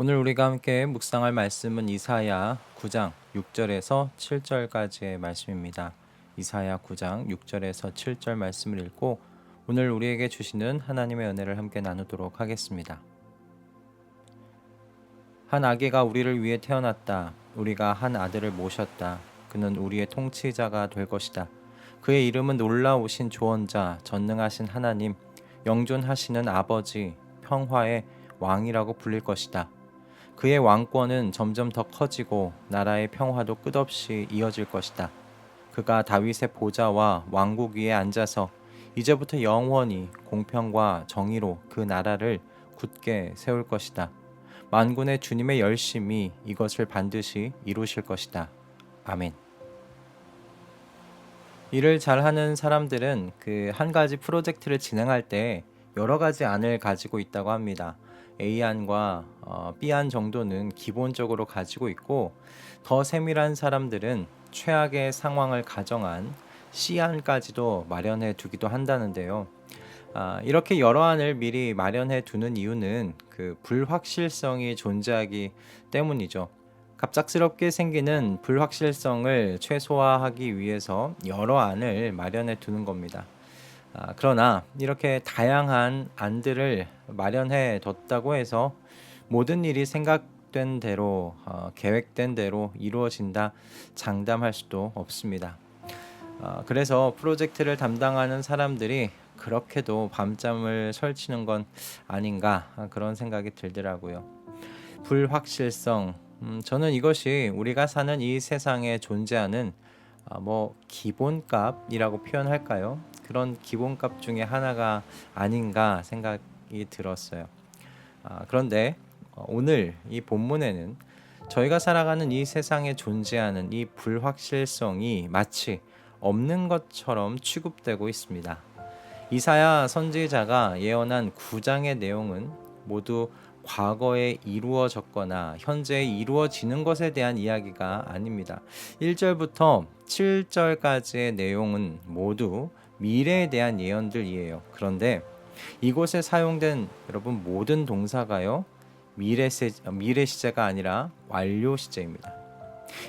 오늘 우리가 함께 묵상할 말씀은 이사야 9장 6절에서 7절까지의 말씀입니다. 이사야 9장 6절에서 7절 말씀을 읽고 오늘 우리에게 주시는 하나님의 은혜를 함께 나누도록 하겠습니다. 한 아기가 우리를 위해 태어났다. 우리가 한 아들을 모셨다. 그는 우리의 통치자가 될 것이다. 그의 이름은 놀라우신 조언자, 전능하신 하나님, 영존하시는 아버지, 평화의 왕이라고 불릴 것이다. 그의 왕권은 점점 더 커지고 나라의 평화도 끝없이 이어질 것이다. 그가 다윗의 보좌와 왕국 위에 앉아서 이제부터 영원히 공평과 정의로 그 나라를 굳게 세울 것이다. 만군의 주님의 열심이 이것을 반드시 이루실 것이다. 아멘. 일을 잘하는 사람들은 그 한 가지 프로젝트를 진행할 때 여러 가지 안을 가지고 있다고 합니다. A안과 어, B안 정도는 기본적으로 가지고 있고 더 세밀한 사람들은 최악의 상황을 가정한 C안까지도 마련해 두기도 한다는데요. 아, 이렇게 여러 안을 미리 마련해 두는 이유는 그 불확실성이 존재하기 때문이죠. 갑작스럽게 생기는 불확실성을 최소화하기 위해서 여러 안을 마련해 두는 겁니다. 아, 그러나 이렇게 다양한 안들을 마련해 뒀다고 해서 모든 일이 생각된 대로 어, 계획된 대로 이루어진다 장담할 수도 없습니다. 어, 그래서 프로젝트를 담당하는 사람들이 그렇게도 밤잠을 설치는 건 아닌가 그런 생각이 들더라고요. 불확실성. 음, 저는 이것이 우리가 사는 이 세상에 존재하는 어, 뭐 기본값이라고 표현할까요? 그런 기본값 중에 하나가 아닌가 생각이 들었어요. 아, 그런데 어, 오늘 이 본문에는 저희가 살아가는 이 세상에 존재하는 이 불확실성이 마치 없는 것처럼 취급되고 있습니다. 이사야 선지자가 예언한 9장의 내용은 모두 과거에 이루어졌거나 현재 이루어지는 것에 대한 이야기가 아닙니다. 1절부터 7절까지의 내용은 모두 미래에 대한 예언들이에요. 그런데 이곳에 사용된 여러분 모든 동사가요. 미래 시, 미래 시제가 아니라 완료 시제입니다.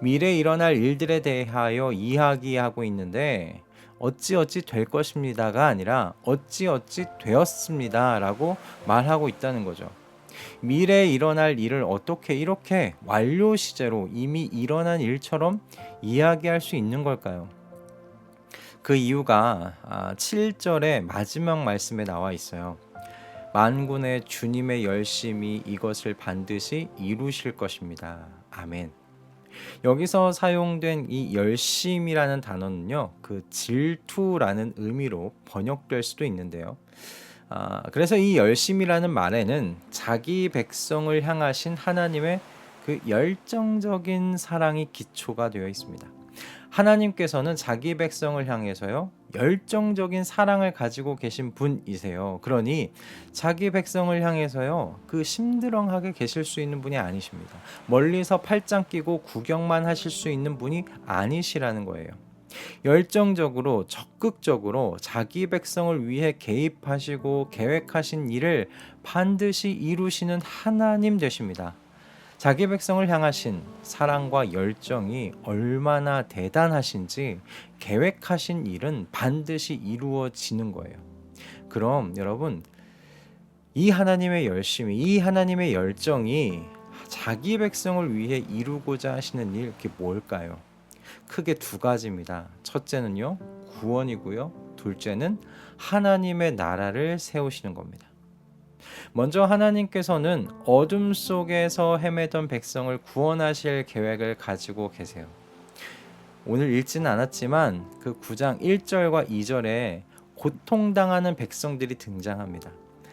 미래에 일어날 일들에 대하여 이야기하고 있는데 어찌 어찌 될 것입니다가 아니라 어찌 어찌 되었습니다라고 말하고 있다는 거죠. 미래에 일어날 일을 어떻게 이렇게 완료 시제로 이미 일어난 일처럼 이야기할 수 있는 걸까요? 그 이유가 7절의 아, 마지막 말씀에 나와 있어요. 만군의 주님의 열심이 이것을 반드시 이루실 것입니다. 아멘. 여기서 사용된 이 열심이라는 단어는요, 그 질투라는 의미로 번역될 수도 있는데요. 아, 그래서 이 열심이라는 말에는 자기 백성을 향하신 하나님의 그 열정적인 사랑이 기초가 되어 있습니다. 하나님께서는 자기 백성을 향해서요 열정적인 사랑을 가지고 계신 분이세요. 그러니 자기 백성을 향해서요 그 심드렁하게 계실 수 있는 분이 아니십니다. 멀리서 팔짱 끼고 구경만 하실 수 있는 분이 아니시라는 거예요. 열정적으로 적극적으로 자기 백성을 위해 개입하시고 계획하신 일을 반드시 이루시는 하나님 되십니다. 자기 백성을 향하신 사랑과 열정이 얼마나 대단하신지 계획하신 일은 반드시 이루어지는 거예요. 그럼 여러분 이 하나님의 열심이 이 하나님의 열정이 자기 백성을 위해 이루고자 하시는 일 그게 뭘까요? 크게 두 가지입니다. 첫째는요. 구원이고요. 둘째는 하나님의 나라를 세우시는 겁니다. 먼저 하나님께서는 어둠 속에서 헤매던 백성을 구원하실 계획을 가지고 계세요. 오늘 읽지는 않았지만 그 9장 1절과 2절에 고통당하는 백성들이 등장합니다.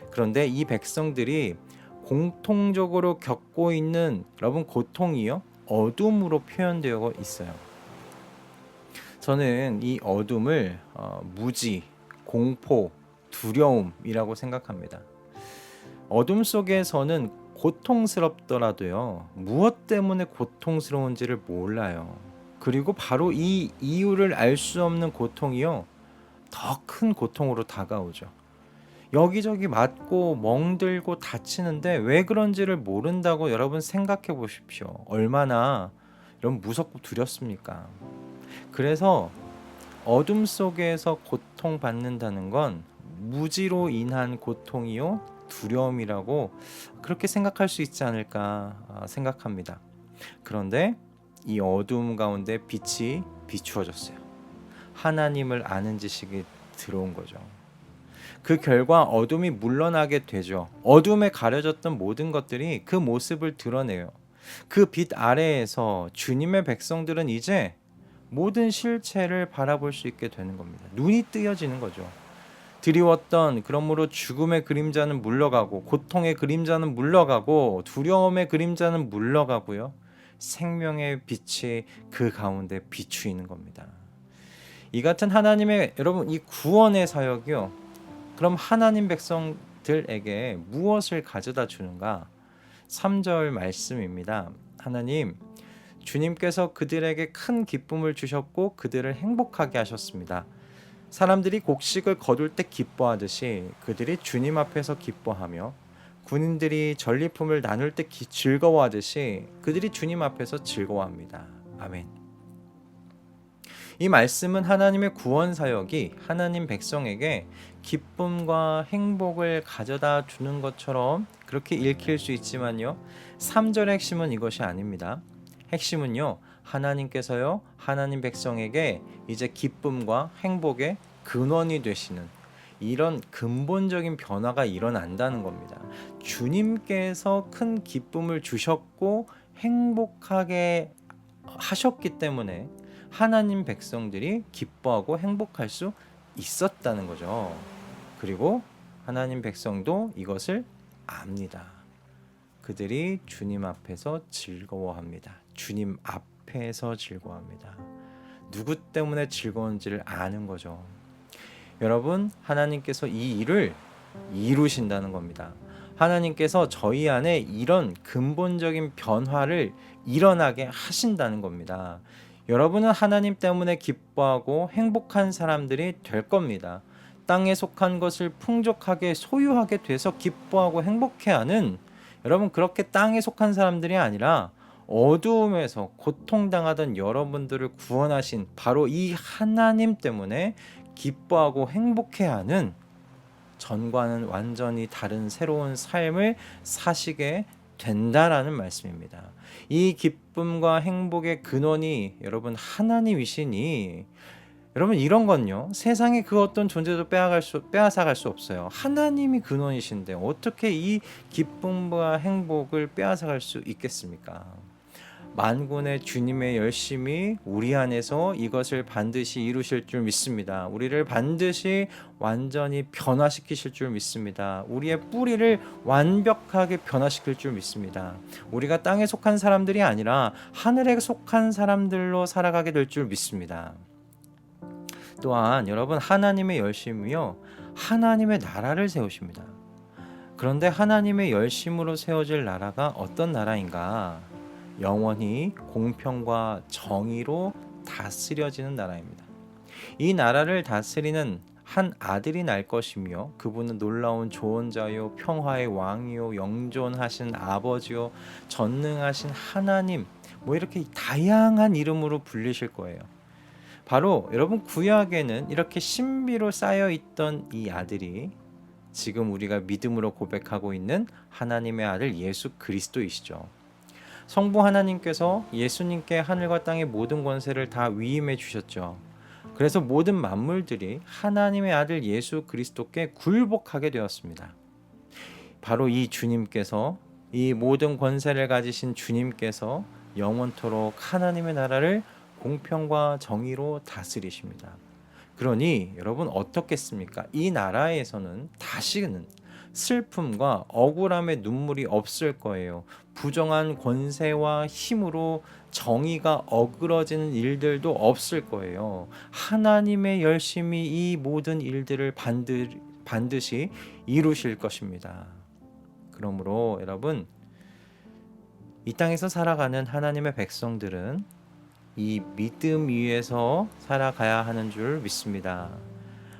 그런데 이 백성들이 공통적으로 겪고 있는 여러분 고통이요 어둠으로 표현되어 있어요. 저는 이 어둠을 어, 무지, 공포, 두려움이라고 생각합니다. 어둠 속에서는 고통스럽더라도요, 무엇 때문에 고통스러운지를 몰라요. 그리고 바로 이 이유를 알 수 없는 고통이요, 더 큰 고통으로 다가오죠. 여기저기 맞고 멍들고 다치는데 왜 그런지를 모른다고 여러분 생각해 보십시오. 얼마나 이런 무섭고 두렵습니까? 그래서 어둠 속에서 고통받는다는 건 무지로 인한 고통이요 두려움이라고 그렇게 생각할 수 있지 않을까 아, 생각합니다. 그런데 이 어둠 가운데 빛이 비추어졌어요. 하나님을 아는 지식이 들어온 거죠. 그 결과 어둠이 물러나게 되죠. 어둠에 가려졌던 모든 것들이 그 모습을 드러내요. 그 빛 아래에서 주님의 백성들은 이제 모든 실체를 바라볼 수 있게 되는 겁니다. 눈이 뜨여지는 거죠. 드리웠던 그러므로 죽음의 그림자는 물러가고 고통의 그림자는 물러가고 두려움의 그림자는 물러가고요. 생명의 빛이 그 가운데 비추이는 겁니다. 이 같은 하나님의 여러분 이 구원의 사역이요. 그럼 하나님 백성들에게 무엇을 가져다 주는가? 3절 말씀입니다. 하나님 주님께서 그들에게 큰 기쁨을 주셨고 그들을 행복하게 하셨습니다. 사람들이 곡식을 거둘 때 기뻐하듯이 그들이 주님 앞에서 기뻐하며 군인들이 전리품을 나눌 때 기, 즐거워하듯이 그들이 주님 앞에서 즐거워합니다. 아멘. 이 말씀은 하나님의 구원 사역이 하나님 백성에게 기쁨과 행복을 가져다 주는 것처럼 그렇게 읽힐 수 있지만요. 3절의 핵심은 이것이 아닙니다. 핵심은요. 하나님께서요. 하나님 백성에게 이제 기쁨과 행복의 근원이 되시는 이런 근본적인 변화가 일어난다는 겁니다. 주님께서 큰 기쁨을 주셨고 행복하게 하셨기 때문에 하나님 백성들이 기뻐하고 행복할 수 있었다는 거죠. 그리고 하나님 백성도 이것을 압니다. 그들이 주님 앞에서 즐거워합니다. 주님 앞 에서 즐거워합니다. 누구 때문에 즐거운지를 아는 거죠. 여러분, 하나님께서 이 일을 이루신다는 겁니다. 하나님께서 저희 안에 이런 근본적인 변화를 일어나게 하신다는 겁니다. 여러분은 하나님 때문에 기뻐하고 행복한 사람들이 될 겁니다. 땅에 속한 것을 풍족하게 소유하게 돼서 기뻐하고 행복해하는 여러분 그렇게 땅에 속한 사람들이 아니라 어두움에서 고통당하던 여러분들을 구원하신 바로 이 하나님 때문에 기뻐하고 행복해하는 전과는 완전히 다른 새로운 삶을 사시게 된다라는 말씀입니다. 이 기쁨과 행복의 근원이 여러분 하나님이시니 여러분 이런 건요 세상에 그 어떤 존재도 빼앗갈 수 빼앗아갈 수 없어요 하나님이 근원이신데 어떻게 이 기쁨과 행복을 빼앗아갈 수 있겠습니까 만군의 주님의 열심이 우리 안에서 이것을 반드시 이루실 줄 믿습니다. 우리를 반드시 완전히 변화시키실 줄 믿습니다. 우리의 뿌리를 완벽하게 변화시킬 줄 믿습니다. 우리가 땅에 속한 사람들이 아니라 하늘에 속한 사람들로 살아가게 될 줄 믿습니다. 또한 여러분 하나님의 열심이요 하나님의 나라를 세우십니다. 그런데 하나님의 열심으로 세워질 나라가 어떤 나라인가? 영원히 공평과 정의로 다스려지는 나라입니다. 이 나라를 다스리는 한 아들이 날 것이며 그분은 놀라운 조언자요 평화의 왕이요 영존하신 아버지요 전능하신 하나님 뭐 이렇게 다양한 이름으로 불리실 거예요. 바로 여러분 구약에는 이렇게 신비로 쌓여 있던 이 아들이 지금 우리가 믿음으로 고백하고 있는 하나님의 아들 예수 그리스도이시죠. 성부 하나님께서 예수님께 하늘과 땅의 모든 권세를 다 위임해 주셨죠. 그래서 모든 만물들이 하나님의 아들 예수 그리스도께 굴복하게 되었습니다. 바로 이 주님께서 이 모든 권세를 가지신 주님께서 영원토록 하나님의 나라를 공평과 정의로 다스리십니다. 그러니 여러분 어떻겠습니까? 이 나라에서는 다시는 슬픔과 억울함의 눈물이 없을 거예요. 부정한 권세와 힘으로 정의가 어그러지는 일들도 없을 거예요. 하나님의 열심히 이 모든 일들을 반드, 반드시 이루실 것입니다. 그러므로 여러분 이 땅에서 살아가는 하나님의 백성들은 이 믿음 위에서 살아가야 하는 줄 믿습니다.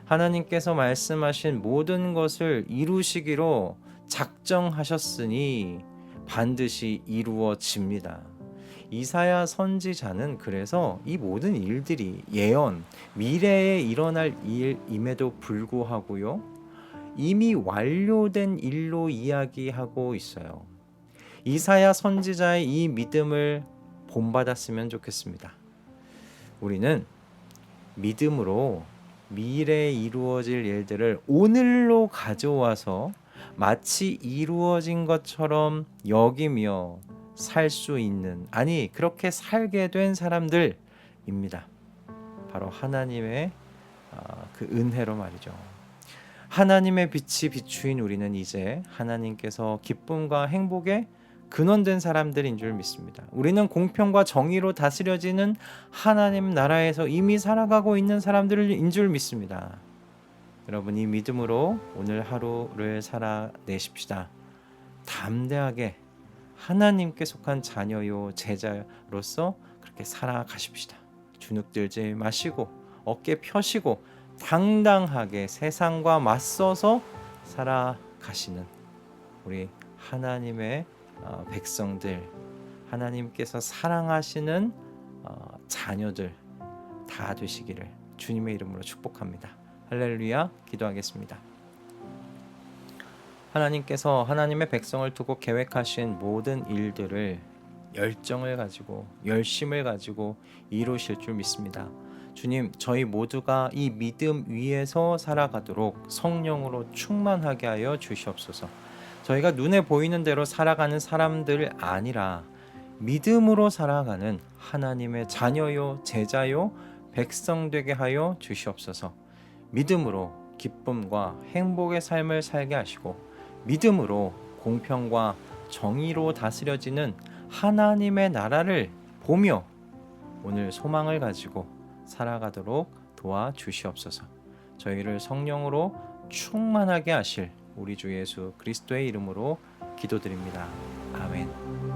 하나님께서 말씀하신 모든 것을 이루시기로 작정하셨으니 반드시 이루어집니다. 이사야 선지자는 그래서 이 모든 일들이 예언, 미래에 일어날 일임에도 불구하고요. 이미 완료된 일로 이야기하고 있어요. 이사야 선지자의 이 믿음을 본받았으면 좋겠습니다. 우리는 믿음으로 미래에 이루어질 일들을 오늘로 가져와서 마치 이루어진 것처럼 여기며 살 수 있는 아니 그렇게 살게 된 사람들입니다. 바로 하나님의 아, 그 은혜로 말이죠. 하나님의 빛이 비추인 우리는 이제 하나님께서 기쁨과 행복의 근원된 사람들인 줄 믿습니다. 우리는 공평과 정의로 다스려지는 하나님 나라에서 이미 살아가고 있는 사람들인 줄 믿습니다. 여러분 이 믿음으로 오늘 하루를 살아내십시다. 담대하게 하나님께 속한 자녀요 제자로서 그렇게 살아가십시다. 주눅들지 마시고 어깨 펴시고 당당하게 세상과 맞서서 살아가시는 우리 하나님의 어, 백성들 하나님께서 사랑하시는 어, 자녀들 다 되시기를 주님의 이름으로 축복합니다. 할렐루야 기도하겠습니다. 하나님께서 하나님의 백성을 두고 계획하신 모든 일들을 열정을 가지고 열심을 가지고 이루실 줄 믿습니다. 주님, 저희 모두가 이 믿음 위에서 살아가도록 성령으로 충만하게 하여 주시옵소서. 저희가 눈에 보이는 대로 살아가는 사람들 아니라 믿음으로 살아가는 하나님의 자녀요, 제자요, 백성 되게 하여 주시옵소서. 믿음으로 기쁨과 행복의 삶을 살게 하시고 믿음으로 공평과 정의로 다스려지는 하나님의 나라를 보며 오늘 소망을 가지고 살아가도록 도와 주시옵소서. 저희를 성령으로 충만하게 하실 우리 주 예수 그리스도의 이름으로 기도드립니다. 아멘.